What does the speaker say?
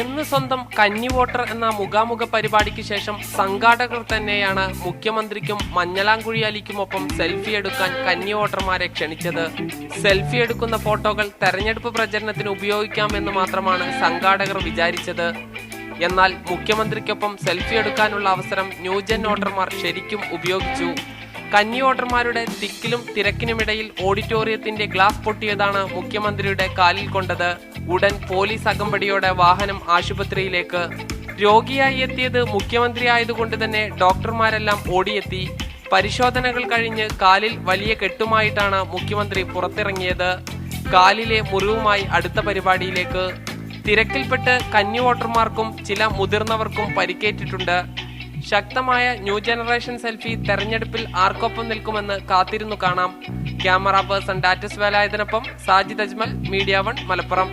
എന്ന് സ്വന്തം കന്നി വോട്ടർ എന്ന മുഖാമുഖ പരിപാടിക്ക് ശേഷം സംഘാടകർ തന്നെയാണ് മുഖ്യമന്ത്രിക്കും അലിക്കുമൊപ്പം സെൽഫി എടുക്കാൻ കന്നി വോട്ടർമാരെ ക്ഷണിച്ചത്. സെൽഫി എടുക്കുന്ന ഫോട്ടോകൾ തെരഞ്ഞെടുപ്പ് പ്രചരണത്തിന് ഉപയോഗിക്കാമെന്ന് മാത്രമാണ് സംഘാടകർ വിചാരിച്ചത്. എന്നാൽ മുഖ്യമന്ത്രിക്കൊപ്പം സെൽഫി എടുക്കാനുള്ള അവസരം ന്യൂജൻ വോട്ടർമാർ ശരിക്കും ഉപയോഗിച്ചു. കന്നി വോട്ടർമാരുടെ തിക്കിലും തിരക്കിനുമിടയിൽ ഓഡിറ്റോറിയത്തിന്റെ ഗ്ലാസ് പൊട്ടിയതാണ് മുഖ്യമന്ത്രിയുടെ കാലിൽ കൊണ്ടത്. ഉടൻ പോലീസ് അകമ്പടിയോടെ വാഹനം ആശുപത്രിയിലേക്ക്. രോഗിയായി എത്തിയത് മുഖ്യമന്ത്രി ആയതുകൊണ്ട് തന്നെ ഡോക്ടർമാരെല്ലാം ഓടിയെത്തി. പരിശോധനകൾ കഴിഞ്ഞ് കാലിൽ വലിയ കെട്ടുമായിട്ടാണ് മുഖ്യമന്ത്രി പുറത്തിറങ്ങിയത്. കാലിലെ മുറിവുമായി അടുത്ത പരിപാടിയിലേക്ക്. തിരക്കിൽപ്പെട്ട് കന്നി വോട്ടർമാർക്കും ചില മുതിർന്നവർക്കും പരിക്കേറ്റിട്ടുണ്ട്. ശക്തമായ ന്യൂ ജനറേഷൻ സെൽഫി തെരഞ്ഞെടുപ്പിൽ ആർക്കൊപ്പം നിൽക്കുമെന്ന് കാത്തിരുന്നു കാണാം. ക്യാമറ പേഴ്സൺ ഡാറ്റസ് വേലായതിനൊപ്പം സാജിദ് അജ്മൽ മീഡിയ വൺ മലപ്പുറം.